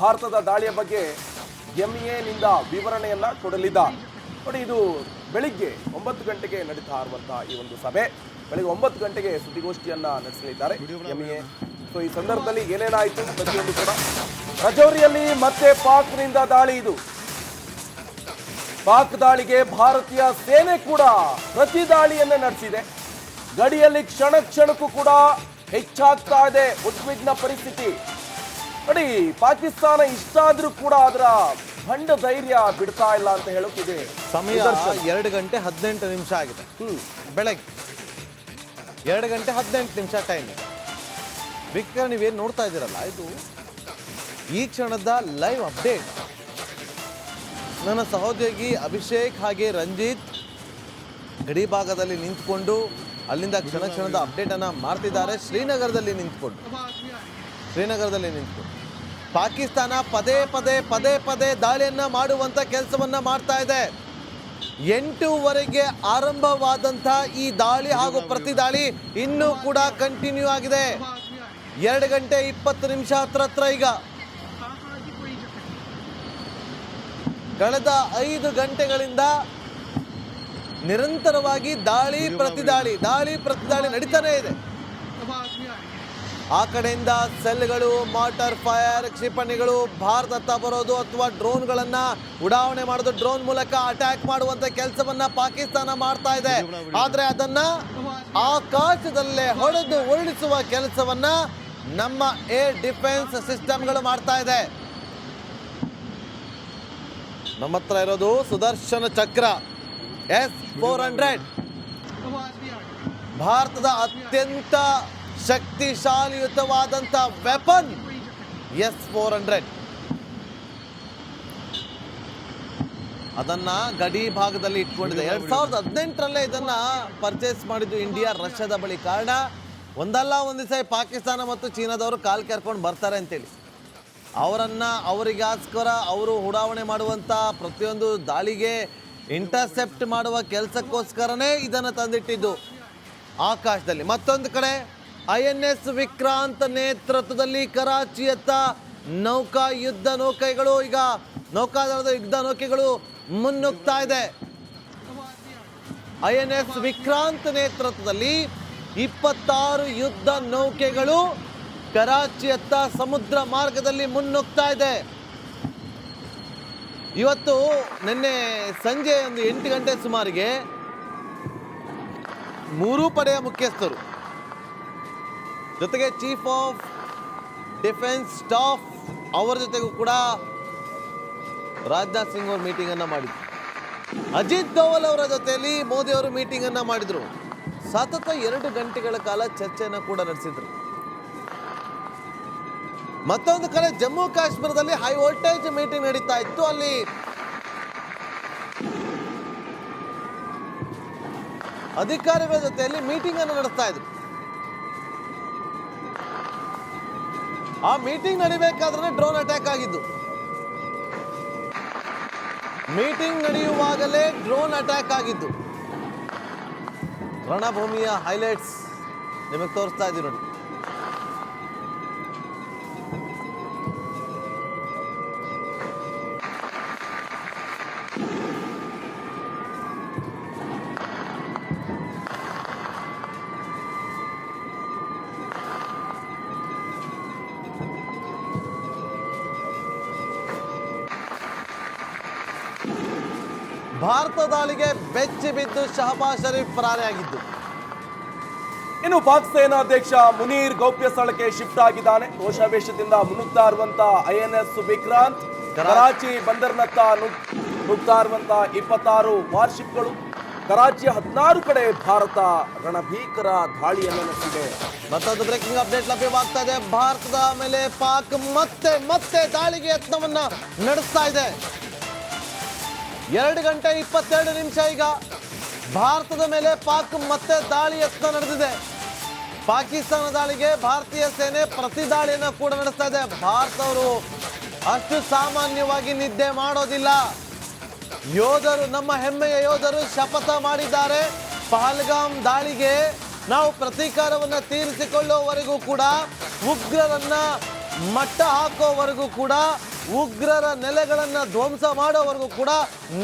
ಭಾರತದ ದಾಳಿಯ ಬಗ್ಗೆ ಎಂಎನಿಂದ ವಿವರಣೆಯನ್ನ ಕೊಡಲಿದ್ದಾರೆ ನೋಡಿ, ಇದು ಬೆಳಿಗ್ಗೆ ಒಂಬತ್ತು ಗಂಟೆಗೆ ನಡೀತಾ ಇರುವಂತಹ ಈ ಒಂದು ಸಭೆ. ಬೆಳಿಗ್ಗೆ ಒಂಬತ್ತು ಗಂಟೆಗೆ ಸುದ್ದಿಗೋಷ್ಠಿಯನ್ನ ನಡೆಸಲಿದ್ದಾರೆ ಎಂಎ ಸೊ ಈ ಸಂದರ್ಭದಲ್ಲಿ ಏನೇನಾಯಿತು ಪ್ರತಿಯೊಂದು ಕೂಡ ರಜೌರಿಯಲ್ಲಿ ಮತ್ತೆ ಪಾಕ್ನಿಂದ ದಾಳಿ ಇದು. ಪಾಕ್ ದಾಳಿಗೆ ಭಾರತೀಯ ಸೇನೆ ಕೂಡ ಪ್ರತಿ ದಾಳಿಯನ್ನೇ ನಡೆಸಿದೆ. ಗಡಿಯಲ್ಲಿ ಕ್ಷಣ ಕ್ಷಣಕ್ಕೂ ಕೂಡ ಹೆಚ್ಚಾಗ್ತಾ ಇದೆ ಉದ್ವಿಗ್ನ ಪರಿಸ್ಥಿತಿ. ನೋಡಿ ಪಾಕಿಸ್ತಾನ ಇಷ್ಟಾದ್ರೂ ಕೂಡ ಅದರ ಭಂಡ ಧೈರ್ಯ ಬಿಡ್ತಾ ಇಲ್ಲ ಅಂತ ಹೇಳುತ್ತಿದೆ ಸಮಯ ಎರಡು ಗಂಟೆ ಹದಿನೆಂಟು ನಿಮಿಷ ಆಗಿದೆ. ಬೆಳಗ್ಗೆ ಎರಡು ಗಂಟೆ ಹದಿನೆಂಟು ನಿಮಿಷ ಟೈಮ್ ವೀಕ್ಷಕ ನೀವೇನು ನೋಡ್ತಾ ಇದ್ದೀರಲ್ಲ ಇದು ಈ ಕ್ಷಣದ ಲೈವ್ ಅಪ್ಡೇಟ್ ನನ್ನ ಸಹೋದ್ಯೋಗಿ ಅಭಿಷೇಕ್ ಹಾಗೆ ರಂಜಿತ್ ಗಡಿ ಭಾಗದಲ್ಲಿ ನಿಂತ್ಕೊಂಡು ಅಲ್ಲಿಂದ ಕ್ಷಣ ಕ್ಷಣದ ಅಪ್ಡೇಟ್ ಅನ್ನ ಮಾಡ್ತಿದ್ದಾರೆ. ಶ್ರೀನಗರದಲ್ಲಿ ನಿಂತ್ಕೊಂಡು. ಶ್ರೀನಗರದಲ್ಲಿ ನಿಂತ್ಕೊಂಡು. ಪಾಕಿಸ್ತಾನ ಪದೇ ಪದೇ ಪದೇ ಪದೇ ದಾಳಿಯನ್ನು ಮಾಡುವಂತ ಕೆಲಸವನ್ನ ಮಾಡ್ತಾ ಇದೆ. ಎಂಟೂವರೆಗೆ ಆರಂಭವಾದಂಥ ಈ ದಾಳಿ ಹಾಗೂ ಪ್ರತಿ ದಾಳಿ ಇನ್ನೂ ಕೂಡ ಕಂಟಿನ್ಯೂ ಆಗಿದೆ. ಎರಡು ಗಂಟೆ ಇಪ್ಪತ್ತು ನಿಮಿಷ ಹತ್ರ ಹತ್ರ ಈಗ. ಕಳೆದ ಐದು ಗಂಟೆಗಳಿಂದ ನಿರಂತರವಾಗಿ ದಾಳಿ ಪ್ರತಿದಾಳಿ ದಾಳಿ ಪ್ರತಿದಾಳಿ ನಡೀತಾನೆ ಇದೆ. ಆ ಕಡೆಯಿಂದ ಸೆಲ್ಗಳು ಮಾರ್ಟರ್ ಫೈರ್ ಕ್ಷಿಪಣಿಗಳು ಭಾರತತ್ತ ಬರೋದು ಅಥವಾ ಡ್ರೋನ್ಗಳನ್ನ ಉಡಾವಣೆ ಮಾಡೋದು ಡ್ರೋನ್ ಮೂಲಕ ಅಟ್ಯಾಕ್ ಮಾಡುವಂತ ಕೆಲಸವನ್ನ ಪಾಕಿಸ್ತಾನ ಮಾಡ್ತಾ ಇದೆ. ಆದ್ರೆ ಅದನ್ನ ಆಕಾಶದಲ್ಲೇ ಹೊಡೆದು ಉರುಳಿಸುವ ಕೆಲಸವನ್ನ ನಮ್ಮ ಏರ್ ಡಿಫೆನ್ಸ್ ಸಿಸ್ಟಮ್ಗಳು ಮಾಡ್ತಾ ಇದೆ. ನಮ್ಮ ಹತ್ರ ಇರೋದು ಸುದರ್ಶನ ಚಕ್ರ ಎಸ್ ಫೋರ್ ಹಂಡ್ರೆಡ್. ಭಾರತದ ಅತ್ಯಂತ ಶಕ್ತಿಶಾಲಿಯುತವಾದಂಥ ವೆಪನ್ ಎಸ್ ಫೋರ್ ಹಂಡ್ರೆಡ್ ಅದನ್ನ ಗಡಿ ಭಾಗದಲ್ಲಿ ಇಟ್ಕೊಂಡಿದೆ. ಎರಡ್ ಸಾವಿರದ ಹದಿನೆಂಟರಲ್ಲೇ ಇದನ್ನ ಪರ್ಚೇಸ್ ಮಾಡಿದ್ದು ಇಂಡಿಯಾ ರಷ್ಯಾದ ಬಳಿ. ಕಾರಣ, ಒಂದಲ್ಲ, ಒಂದು ದಿವಸ ಪಾಕಿಸ್ತಾನ ಮತ್ತು ಚೀನಾದವರು ಕಾಲ್ ಕೆರ್ಕೊಂಡು ಬರ್ತಾರೆ ಅಂತೇಳಿ. ಅವರನ್ನ, ಅವರಿಗೋಸ್ಕರ ಅವರು ಉಡಾವಣೆ ಮಾಡುವಂತ ಪ್ರತಿಯೊಂದು ದಾಳಿಗೆ ಇಂಟರ್ಸೆಪ್ಟ್ ಮಾಡುವ ಕೆಲಸಕ್ಕೋಸ್ಕರನೇ ಇದನ್ನು ತಂದಿಟ್ಟಿದ್ದು ಆಕಾಶದಲ್ಲಿ. ಮತ್ತೊಂದು ಕಡೆ ಐ ಎನ್ ಎಸ್ ವಿಕ್ರಾಂತ್ ನೇತೃತ್ವದಲ್ಲಿ ಕರಾಚಿಯತ್ತ ನೌಕಾ ಯುದ್ಧ ನೌಕೆಗಳು, ಈಗ ನೌಕಾದಳದ ಯುದ್ಧ ನೌಕೆಗಳು ಮುನ್ನುಗ್ತಾ ಇದೆ. ಐ ಎನ್ ಎಸ್ ವಿಕ್ರಾಂತ್ ನೇತೃತ್ವದಲ್ಲಿ ಇಪ್ಪತ್ತಾರು ಯುದ್ಧ ನೌಕೆಗಳು ಕರಾಚಿಯತ್ತ ಸಮುದ್ರ ಮಾರ್ಗದಲ್ಲಿ ಮುನ್ನುಗ್ತಾ ಇದೆ. ಇವತ್ತು ನಿನ್ನೆ ಸಂಜೆ ಒಂದು ಎಂಟು ಗಂಟೆ ಸುಮಾರಿಗೆ ಮೂರೂ ಪಡೆಯ ಮುಖ್ಯಸ್ಥರು ಜೊತೆಗೆ ಚೀಫ್ ಆಫ್ ಡಿಫೆನ್ಸ್ ಸ್ಟಾಫ್ ಅವರ ಜೊತೆಗೂ ಕೂಡ ರಾಜನಾಥ್ ಸಿಂಗ್ ಅವರು ಮೀಟಿಂಗ್ ಅನ್ನ ಮಾಡಿದ್ರು. ಅಜಿತ್ ದೋವಲ್ ಅವರ ಜೊತೆಯಲ್ಲಿ ಮೋದಿ ಅವರು ಮೀಟಿಂಗ್ ಅನ್ನ ಮಾಡಿದ್ರು. ಸತತ ಎರಡು ಗಂಟೆಗಳ ಕಾಲ ಚರ್ಚೆಯನ್ನು ಕೂಡ ನಡೆಸಿದ್ರು. ಮತ್ತೊಂದು ಕಡೆ ಜಮ್ಮು ಕಾಶ್ಮೀರದಲ್ಲಿ ಹೈ ವೋಲ್ಟೇಜ್ ಮೀಟಿಂಗ್ ನಡೀತಾ ಇತ್ತು. ಅಲ್ಲಿ ಅಧಿಕಾರಿಗಳ ಜೊತೆಯಲ್ಲಿ ಮೀಟಿಂಗ್ ಅನ್ನು ನಡೆಸ್ತಾ ಇದ್ರು. ಆ ಮೀಟಿಂಗ್ ನಡಿಬೇಕಾದ್ರೆ ಡ್ರೋನ್ ಅಟ್ಯಾಕ್ ಆಗಿದ್ದು. ಮೀಟಿಂಗ್ ನಡೆಯುವಾಗಲೇ ಡ್ರೋನ್ ಅಟ್ಯಾಕ್ ಆಗಿದ್ದು. ರಣಭೂಮಿಯ ಹೈಲೈಟ್ಸ್ ನಿಮಗೆ ತೋರಿಸ್ತಾ ಇದ್ದೀವಿ ನೋಡಿ. ಭಾರತ ದಾಳಿಗೆ ಬೆಚ್ಚಿ ಬಿದ್ದು ಶಹಬಾಜ್ ಶರೀಫ್ ಪರಾರಿಯಾಗಿದ್ದು. ಇನ್ನು ಪಾಕ್ ಸೇನಾಧ್ಯಕ್ಷ ಮುನೀರ್ ಗೌಪ್ಯ ಸ್ಥಳಕ್ಕೆ ಶಿಫ್ಟ್ ಆಗಿದ್ದಾನೆ. ರೋಷಾವೇಶದಿಂದ ಮುನ್ನುಗ್ತಾ ಇರುವಂತ INS N S Vikrant Karachi. ಬಂದರ್ನತ್ತ ನುಗ್- ನುಗ್ತಾ ಇರುವಂತ ಇಪ್ಪತ್ತಾರು ವಾರ್ಷಿಪ್ಗಳು. ಕರಾಚಿಯ ಹದಿನಾರು ಕಡೆ ಭಾರತ ರಣಭೀಕರ ದಾಳಿಯನ್ನು ನಡೆಸಿದೆ. ಮತ್ತೊಂದು ಬ್ರೇಕಿಂಗ್ ಅಪ್ಡೇಟ್ ಲಭ್ಯವಾಗ್ತಾ ಇದೆ. ಭಾರತದ ಮೇಲೆ ಪಾಕ್ ಮತ್ತೆ ಮತ್ತೆ ದಾಳಿಗೆ ಯತ್ನವನ್ನ ನಡೆಸ್ತಾ ಇದೆ. ಎರಡು ಗಂಟೆ ಇಪ್ಪತ್ತೆರಡು ನಿಮಿಷ ಈಗ ಭಾರತದ ಮೇಲೆ ಪಾಕ್ ಮತ್ತೆ ದಾಳಿ ಯತ್ನ ನಡೆದಿದೆ. ಪಾಕಿಸ್ತಾನ ದಾಳಿಗೆ ಭಾರತೀಯ ಸೇನೆ ಪ್ರತಿ ದಾಳಿಯನ್ನ ಕೂಡ ನಡೆಸ್ತಾ ಇದೆ. ಭಾರತವರು ಅಷ್ಟು ಸಾಮಾನ್ಯವಾಗಿ ನಿದ್ದೆ ಮಾಡೋದಿಲ್ಲ. ಯೋಧರು, ನಮ್ಮ ಹೆಮ್ಮೆಯ ಯೋಧರು ಶಪಥ ಮಾಡಿದ್ದಾರೆ. ಪಹಲ್ಗಾಮ್ ದಾಳಿಗೆ ನಾವು ಪ್ರತೀಕಾರವನ್ನ ತೀರಿಸಿಕೊಳ್ಳುವವರೆಗೂ ಕೂಡ, ಉಗ್ರರನ್ನ ಮಟ್ಟ ಹಾಕೋವರೆಗೂ ಕೂಡ ಉಗ್ರರ ನೆಲೆಗಳನ್ನು ಧ್ವಂಸ ಮಾಡೋವರೆಗೂ ಕೂಡ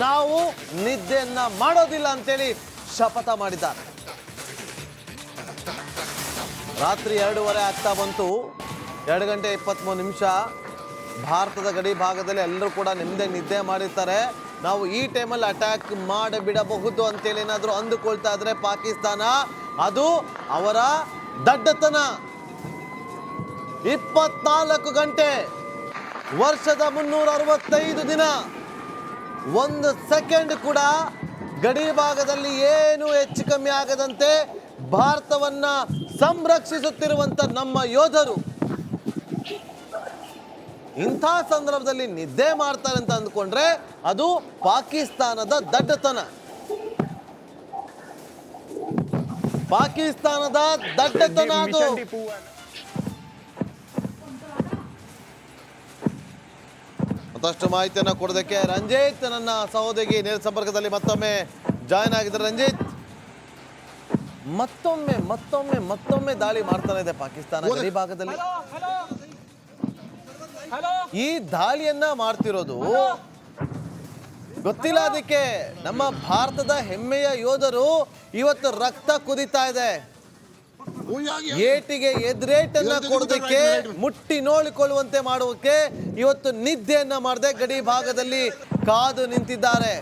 ನಾವು ನಿದ್ದೆಯನ್ನ ಮಾಡೋದಿಲ್ಲ ಅಂತೇಳಿ ಶಪಥ ಮಾಡಿದ್ದಾರೆ. ರಾತ್ರಿ ಎರಡೂವರೆ ಆಗ್ತಾ ಬಂತು. ಎರಡು ಗಂಟೆ ಇಪ್ಪತ್ತ್ಮೂರು ನಿಮಿಷ. ಭಾರತದ ಗಡಿ ಭಾಗದಲ್ಲಿ ಎಲ್ಲರೂ ಕೂಡ ನಿಮ್ಮದೇ ನಿದ್ದೆ ಮಾಡಿರ್ತಾರೆ. ನಾವು ಈ ಟೈಮಲ್ಲಿ ಅಟ್ಯಾಕ್ ಮಾಡಿಬಿಡಬಹುದು ಅಂತೇಳಿ ಏನಾದರೂ ಅಂದುಕೊಳ್ತಾ ಇದ್ರೆ ಪಾಕಿಸ್ತಾನ, ಅದು ಅವರ ದಡ್ಡತನ. ಇಪ್ಪತ್ನಾಲ್ಕು ಗಂಟೆ. ವರ್ಷದ ಮುನ್ನೂರ ಅರವತ್ತೈದು ದಿನ. ಒಂದು ಸೆಕೆಂಡ್ ಕೂಡ ಗಡಿ ಭಾಗದಲ್ಲಿ ಏನು ಹೆಚ್ಚು ಕಮ್ಮಿ ಆಗದಂತೆ ಭಾರತವನ್ನ ಸಂರಕ್ಷಿಸುತ್ತಿರುವಂತ ನಮ್ಮ ಯೋಧರು. ಇಂಥ ಸಂದರ್ಭದಲ್ಲಿ ನಿದ್ದೆ ಮಾಡ್ತಾರೆ ಅಂತ ಅಂದ್ಕೊಂಡ್ರೆ ಅದು ಪಾಕಿಸ್ತಾನದ ದಡ್ಡತನ. ಪಾಕಿಸ್ತಾನದ ದಡ್ಡತನ ಅದು. ಮತ್ತಷ್ಟು ಮಾಹಿತಿಯನ್ನು ಕೊಡೋದಕ್ಕೆ ರಂಜಿತ್ ನನ್ನ ಸಹೋದರಿಗೆ ನೇರ ಸಂಪರ್ಕದಲ್ಲಿ ಮತ್ತೊಮ್ಮೆ ಜಾಯ್ನ್ ಆಗಿದ್ದಾರೆ. ರಂಜಿತ್ ಮತ್ತೊಮ್ಮೆ ಮತ್ತೊಮ್ಮೆ ಮತ್ತೊಮ್ಮೆ ದಾಳಿ ಮಾಡ್ತಾನೆ ಇದೆ ಪಾಕಿಸ್ತಾನ ಗಡಿ ಭಾಗದಲ್ಲಿ. ಈ ದಾಳಿಯನ್ನ ಮಾಡ್ತಿರೋದು ಗೊತ್ತಿಲ್ಲ ಅದಕ್ಕೆ ನಮ್ಮ ಭಾರತದ ಹೆಮ್ಮೆಯ ಯೋಧರು ಇವತ್ತು ರಕ್ತ ಕುದಿತಾ ಇದೆ. ಏಟಿಗೆ ಎದ್ರೇಟನ್ನ ಕೊಡೋದಕ್ಕೆ ಮುಟ್ಟಿ ನೋಡಿಕೊಳ್ಳುವಂತೆ ಮಾಡುವಕ್ಕೆ ಇವತ್ತು ನಿದ್ದೆಯನ್ನ ಮಾಡದೆ ಗಡಿ ಭಾಗದಲ್ಲಿ ಕಾದು ನಿಂತಿದ್ದಾರೆ.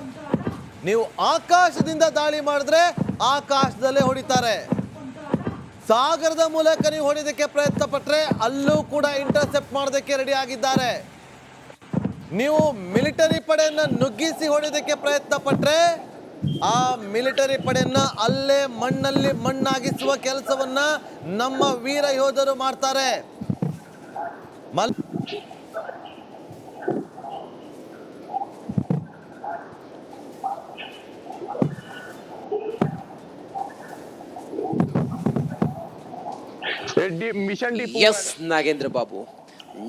ನೀವು ಆಕಾಶದಿಂದ ದಾಳಿ ಮಾಡಿದ್ರೆ ಆಕಾಶದಲ್ಲೇ ಹೊಡಿತಾರೆ. ಸಾಗರದ ಮೂಲಕ ನೀವು ಹೊಡೆಯೋದಕ್ಕೆ ಪ್ರಯತ್ನ ಪಟ್ರೆ ಅಲ್ಲೂ ಕೂಡ ಇಂಟರ್ಸೆಪ್ಟ್ ಮಾಡೋದಕ್ಕೆ ರೆಡಿ ಆಗಿದ್ದಾರೆ. ನೀವು ಮಿಲಿಟರಿ ಪಡೆಯನ್ನ ನುಗ್ಗಿಸಿ ಹೊಡೆಯೋದಕ್ಕೆ ಪ್ರಯತ್ನ ಪಟ್ರೆ ಆ ಮಿಲಿಟರಿ ಪಡೆಯನ್ನ ಅಲ್ಲೇ ಮಣ್ಣಲ್ಲಿ ಮಣ್ಣಾಗಿಸುವ ಕೆಲಸವನ್ನ ನಮ್ಮ ವೀರ ಯೋಧರು ಮಾಡ್ತಾರೆ. ಮಲ್ mission D S Nagendra Babu.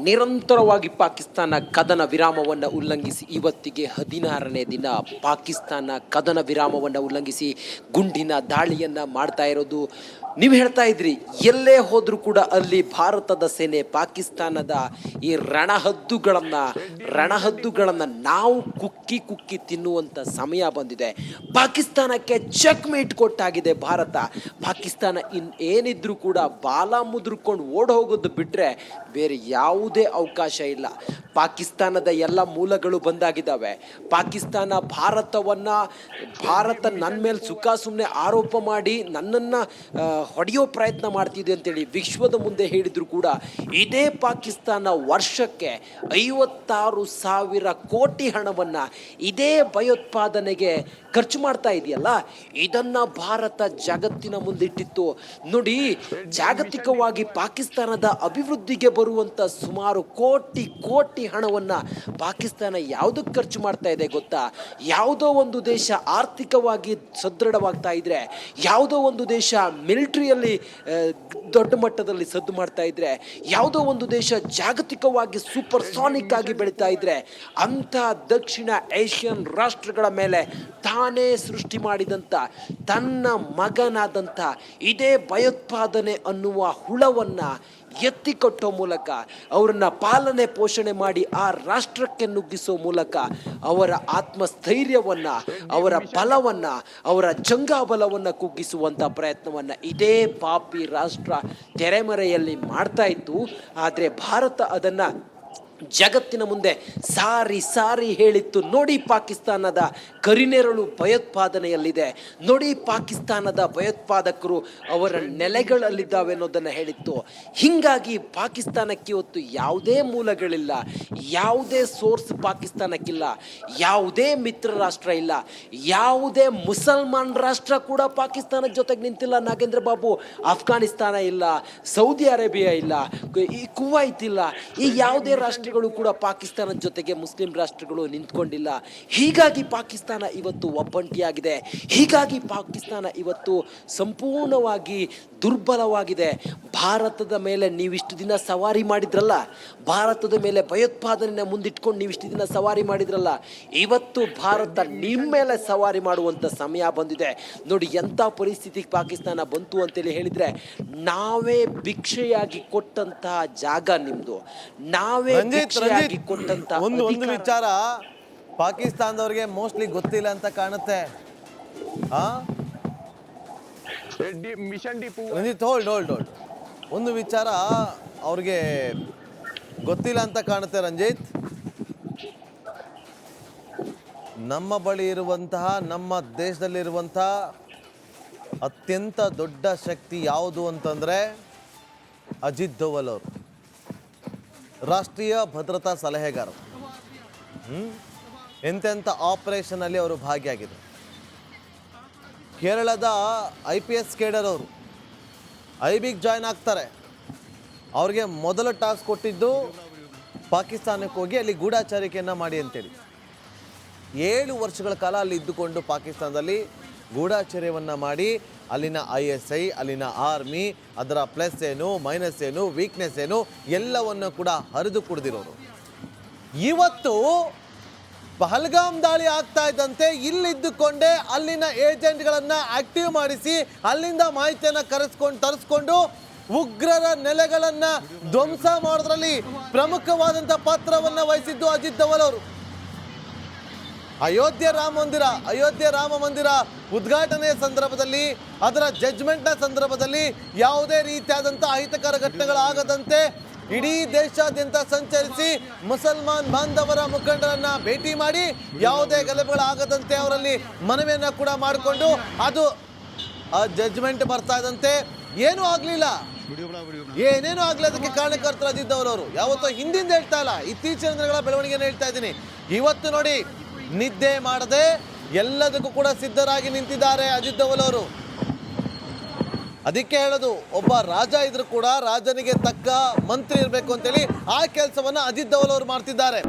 ನಿರಂತರವಾಗಿ ಪಾಕಿಸ್ತಾನ ಕದನ ವಿರಾಮವನ್ನು ಉಲ್ಲಂಘಿಸಿ ಇವತ್ತಿಗೆ ಹದಿನಾರನೇ ದಿನ ಪಾಕಿಸ್ತಾನ ಕದನ ವಿರಾಮವನ್ನು ಉಲ್ಲಂಘಿಸಿ ಗುಂಡಿನ ದಾಳಿಯನ್ನು ಮಾಡ್ತಾ ಇರೋದು. ನೀವು ಹೇಳ್ತಾ ಇದ್ರಿ, ಎಲ್ಲೇ ಹೋದರೂ ಕೂಡ ಅಲ್ಲಿ ಭಾರತದ ಸೇನೆ ಪಾಕಿಸ್ತಾನದ ಈ ರಣಹದ್ದುಗಳನ್ನು ರಣಹದ್ದುಗಳನ್ನು ನಾವು ಕುಕ್ಕಿ ಕುಕ್ಕಿ ತಿನ್ನುವಂಥ ಸಮಯ ಬಂದಿದೆ. ಪಾಕಿಸ್ತಾನಕ್ಕೆ ಚೆಕ್ ಮೇಟ್ ಕೊಟ್ಟಾಗಿದೆ ಭಾರತ. ಪಾಕಿಸ್ತಾನ ಇನ್ ಏನಿದ್ರು ಕೂಡ ಬಾಲ ಮುದ್ರಕೊಂಡು ಓಡ್ ಹೋಗೋದು ಬಿಟ್ಟರೆ ಬೇರೆ ಯಾವುದೇ ಅವಕಾಶ ಇಲ್ಲ. ಪಾಕಿಸ್ತಾನದ ಎಲ್ಲ ಮೂಲಗಳು ಬಂದಾಗಿದ್ದಾವೆ. ಪಾಕಿಸ್ತಾನ ಭಾರತವನ್ನ, ಭಾರತ ನನ್ನ ಮೇಲೆ ಸುಖ ಸುಮ್ಮನೆ ಆರೋಪ ಮಾಡಿ ನನ್ನನ್ನು ಹೊಡೆಯೋ ಪ್ರಯತ್ನ ಮಾಡ್ತಿದೆ ಅಂತೇಳಿ ವಿಶ್ವದ ಮುಂದೆ ಹೇಳಿದರೂ ಕೂಡ ಇದೇ ಪಾಕಿಸ್ತಾನ ವರ್ಷಕ್ಕೆ ಐವತ್ತಾರು ಸಾವಿರ ಕೋಟಿ ಹಣವನ್ನು ಇದೇ ಭಯೋತ್ಪಾದನೆಗೆ ಖರ್ಚು ಮಾಡ್ತಾ ಇದೆಯಲ್ಲ? ಇದನ್ನು ಭಾರತ ಜಗತ್ತಿನ ಮುಂದಿಟ್ಟಿತ್ತು. ನೋಡಿ, ಜಾಗತಿಕವಾಗಿ ಪಾಕಿಸ್ತಾನದ ಅಭಿವೃದ್ಧಿಗೆ ಬರುವಂತ ಸುಮಾರು ಕೋಟಿ ಕೋಟಿ ಹಣವನ್ನು ಪಾಕಿಸ್ತಾನ ಯಾವುದಕ್ಕೆ ಖರ್ಚು ಮಾಡ್ತಾ ಇದೆ ಗೊತ್ತಾ? ಯಾವುದೋ ಒಂದು ದೇಶ ಆರ್ಥಿಕವಾಗಿ ಸದೃಢವಾಗ್ತಾ ಇದ್ರೆ, ಯಾವುದೋ ಒಂದು ದೇಶ ಮಿಲಿಟ್ರಿಯಲ್ಲಿ ದೊಡ್ಡ ಮಟ್ಟದಲ್ಲಿ ಸದ್ದು ಮಾಡ್ತಾ ಇದ್ರೆ, ಯಾವುದೋ ಒಂದು ದೇಶ ಜಾಗತಿಕವಾಗಿ ಸೂಪರ್ ಸಾನಿಕ್ ಆಗಿ ಬೆಳೀತಾ ಇದ್ರೆ, ಅಂಥ ದಕ್ಷಿಣ ಏಷ್ಯನ್ ರಾಷ್ಟ್ರಗಳ ಮೇಲೆ ತಾನೇ ಸೃಷ್ಟಿ ಮಾಡಿದಂಥ, ತನ್ನ ಮಗನಾದಂಥ, ಇದೇ ಭಯೋತ್ಪಾದನೆ ಅನ್ನುವ ಹುಳವನ್ನ ಎತ್ತಿಕೊಟ್ಟೋ ಮೂಲಕ, ಅವರನ್ನು ಪಾಲನೆ ಪೋಷಣೆ ಮಾಡಿ ಆ ರಾಷ್ಟ್ರಕ್ಕೆ ನುಗ್ಗಿಸೋ ಮೂಲಕ ಅವರ ಆತ್ಮಸ್ಥೈರ್ಯವನ್ನ, ಅವರ ಬಲವನ್ನು, ಅವರ ಜಂಗಾಬಲವನ್ನು ಕುಗ್ಗಿಸುವಂತ ಪ್ರಯತ್ನವನ್ನ ಇದೇ ಪಾಪಿ ರಾಷ್ಟ್ರ ತೆರೆಮರೆಯಲ್ಲಿ ಮಾಡ್ತಾ ಇತ್ತು. ಆದರೆ ಭಾರತ ಅದನ್ನ ಜಗತ್ತಿನ ಮುಂದೆ ಸಾರಿ ಸಾರಿ ಹೇಳಿತ್ತು. ನೋಡಿ ಪಾಕಿಸ್ತಾನದ ಕರಿನೆರಳು ಭಯೋತ್ಪಾದನೆಯಲ್ಲಿದೆ. ನೋಡಿ ಪಾಕಿಸ್ತಾನದ ಭಯೋತ್ಪಾದಕರು ಅವರ ನೆಲೆಗಳಲ್ಲಿದ್ದಾವೆ ಅನ್ನೋದನ್ನು ಹೇಳಿತ್ತು. ಹೀಗಾಗಿ ಪಾಕಿಸ್ತಾನಕ್ಕೆ ಇವತ್ತು ಯಾವುದೇ ಮೂಲಗಳಿಲ್ಲ. ಯಾವುದೇ ಸೋರ್ಸ್ ಪಾಕಿಸ್ತಾನಕ್ಕಿಲ್ಲ. ಯಾವುದೇ ಮಿತ್ರ ರಾಷ್ಟ್ರ ಇಲ್ಲ. ಯಾವುದೇ ಮುಸಲ್ಮಾನ್ ರಾಷ್ಟ್ರ ಕೂಡ ಪಾಕಿಸ್ತಾನದ ಜೊತೆಗೆ ನಿಂತಿಲ್ಲ. ನಾಗೇಂದ್ರ ಬಾಬು ಅಫ್ಘಾನಿಸ್ತಾನ ಇಲ್ಲ. ಸೌದಿ ಅರೇಬಿಯಾ ಇಲ್ಲ. ಈ ಕುವೈತ್ ಇಲ್ಲ. ಈ ಯಾವುದೇ ರಾಷ್ಟ್ರಗಳು ಕೂಡ ಪಾಕಿಸ್ತಾನದ ಜೊತೆಗೆ ಮುಸ್ಲಿಂ ರಾಷ್ಟ್ರಗಳು ನಿಂತ್ಕೊಂಡಿಲ್ಲ. ಹೀಗಾಗಿ ಪಾಕಿಸ್ತಾನ ಇವತ್ತು ಒಬ್ಬಂಟಿಯಾಗಿದೆ. ಹೀಗಾಗಿ ಪಾಕಿಸ್ತಾನ ಇವತ್ತು ಸಂಪೂರ್ಣವಾಗಿ ದುರ್ಬಲವಾಗಿದೆ. ಭಾರತದ ಮೇಲೆ ನೀವಿಷ್ಟು ದಿನ ಸವಾರಿ ಮಾಡಿದ್ರಲ್ಲ ಭಾರತದ ಮೇಲೆ ಭಯೋತ್ಪಾದನೆಯನ್ನು ಮುಂದಿಟ್ಕೊಂಡು ನೀವಿಷ್ಟು ದಿನ ಸವಾರಿ ಮಾಡಿದ್ರಲ್ಲ ಇವತ್ತು ಭಾರತ ನಿಮ್ಮ ಮೇಲೆ ಸವಾರಿ ಮಾಡುವಂಥ ಸಮಯ ಬಂದಿದೆ. ನೋಡಿ ಎಂಥ ಪರಿಸ್ಥಿತಿಗೆ ಪಾಕಿಸ್ತಾನ ಬಂತು ಅಂತೇಳಿ ಹೇಳಿದರೆ ನಾವೇ ಭಿಕ್ಷೆಯಾಗಿ ಕೊಟ್ಟಂತಹ ಜಾಗ ನಿಮ್ಮದು ನಾವೇ ಭಿಕ್ಷೆಯಾಗಿ ಕೊಟ್ಟಂತಹ ಕೊಟ್ಟಂತ ಒಂದು ಒಂದು ವಿಚಾರ ಪಾಕಿಸ್ತಾನದವ್ರಿಗೆ ಮೋಸ್ಟ್ಲಿ ಗೊತ್ತಿಲ್ಲ ಅಂತ ಕಾಣುತ್ತೆ. ಆ? ಮಿಷನ್ ಡಿಪೋ ರಂಜಿತ್ ಹೋಲ್ಡ್ ಹೋಲ್ಡ್ ಹೋಲ್ಡ್ ಒಂದು ವಿಚಾರ ಅವ್ರಿಗೆ ಗೊತ್ತಿಲ್ಲ ಅಂತ ಕಾಣುತ್ತೆ ರಂಜಿತ್. ನಮ್ಮ ಬಳಿ ಇರುವಂತಹ, ನಮ್ಮ ದೇಶದಲ್ಲಿರುವಂತಹ ಅತ್ಯಂತ ದೊಡ್ಡ ಶಕ್ತಿ ಯಾವುದು ಅಂತಂದರೆ ಅಜಿತ್ ದೋವಲ್ ಅವರು. ರಾಷ್ಟ್ರೀಯ ಭದ್ರತಾ ಸಲಹೆಗಾರರು? ಎಂತೆಂಥ ಆಪರೇಷನಲ್ಲಿ ಅವರು ಭಾಗಿಯಾಗಿದ್ದಾರೆ. ಕೇರಳದ ಐ ಪಿ ಎಸ್ ಕೇಡರ್ ಅವರು ಐ ಬಿಗೆ ಜಾಯ್ನ್ ಆಗ್ತಾರೆ. ಅವ್ರಿಗೆ ಮೊದಲ ಟಾಸ್ಕ್ ಕೊಟ್ಟಿದ್ದು ಪಾಕಿಸ್ತಾನಕ್ಕೆ ಹೋಗಿ ಅಲ್ಲಿ ಗೂಢಾಚಾರಿಕೆಯನ್ನು ಮಾಡಿ ಅಂತೇಳಿ. ಏಳು ವರ್ಷಗಳ ಕಾಲ ಅಲ್ಲಿ ಇದ್ದುಕೊಂಡು ಪಾಕಿಸ್ತಾನದಲ್ಲಿ ಗೂಢಾಚಾರ್ಯವನ್ನು ಮಾಡಿ ಅಲ್ಲಿನ ಐ ಎಸ್ ಐ, ಅಲ್ಲಿನ ಆರ್ಮಿ, ಅದರ ಪ್ಲಸ್ ಏನು, ಮೈನಸ್ ಏನು ವೀಕ್ನೆಸ್ ಏನು ಎಲ್ಲವನ್ನು ಕೂಡ ಹರಿದು ಕುಡಿದಿರೋರು. ಇವತ್ತು ಪಹಲ್ಗಾಮ್ ದಾಳಿ ಆಗ್ತಾ ಇದ್ದಂತೆ ಇಲ್ಲಿದ್ದುಕೊಂಡೇ ಅಲ್ಲಿನ ಏಜೆಂಟ್ಗಳನ್ನು ಆಕ್ಟಿವ್ ಮಾಡಿಸಿ ಅಲ್ಲಿಂದ ಮಾಹಿತಿಯನ್ನ ಕರೆಸ್ಕೊಂಡು ತರಿಸ್ಕೊಂಡು ಉಗ್ರರ ನೆಲೆಗಳನ್ನ ಧ್ವಂಸ ಮಾಡೋದ್ರಲ್ಲಿ ಪ್ರಮುಖವಾದಂಥ ಪಾತ್ರವನ್ನ ವಹಿಸಿದ್ದು ಅಜಿತ್ ಅವರು. ಅಯೋಧ್ಯೆ ರಾಮ ಮಂದಿರ, ಅಯೋಧ್ಯೆ ರಾಮ ಮಂದಿರ ಉದ್ಘಾಟನೆಯ ಸಂದರ್ಭದಲ್ಲಿ, ಅದರ ಜಡ್ಜ್ಮೆಂಟ್ನ ಸಂದರ್ಭದಲ್ಲಿ ಯಾವುದೇ ರೀತಿಯಾದಂಥ ಅಹಿತಕರ ಘಟನೆಗಳಾಗದಂತೆ ಇಡೀ ದೇಶಾದ್ಯಂತ ಸಂಚರಿಸಿ ಮುಸಲ್ಮಾನ್ ಬಾಂಧವರ ಮುಖಂಡರನ್ನ ಭೇಟಿ ಮಾಡಿ ಯಾವುದೇ ಗಲಭೆಗಳಾಗದಂತೆ ಅವರಲ್ಲಿ ಮನವಿಯನ್ನ ಕೂಡ ಮಾಡಿಕೊಂಡು ಅದು ಜಜ್ಮೆಂಟ್ ಬರ್ತಾ ಇದ್ದಂತೆ. ಏನೂ ಆಗಲಿಲ್ಲ. ಏನೇನು ಆಗ್ಲಿ ಅದಕ್ಕೆ ಕಾರಣಕರ್ತರು ಅಜಿತ್ ಅವರು ಯಾವತ್ತೋ ಹಿಂದಿಂದ ಹೇಳ್ತಾ ಇಲ್ಲ. ಇತ್ತೀಚಿನ ದಿನಗಳ ಬೆಳವಣಿಗೆನ ಹೇಳ್ತಾ ಇದ್ದೀನಿ. ಇವತ್ತು ನೋಡಿ ನಿದ್ದೆ ಮಾಡದೆ ಎಲ್ಲದಕ್ಕೂ ಕೂಡ ಸಿದ್ಧರಾಗಿ ನಿಂತಿದ್ದಾರೆ ಅಜಿತ್ ಅವರು ಅದಕ್ಕೆ ಹೇಳೋದು, ಒಬ್ಬ ರಾಜ ಇದ್ರು ಕೂಡ ರಾಜನಿಗೆ ತಕ್ಕ ಮಂತ್ರಿ ಇರಬೇಕು ಅಂತೇಳಿ ಆ ಕೆಲಸವನ್ನ ಅಜಿತ್ ಅವರು ಮಾಡ್ತಿದ್ದಾರೆ.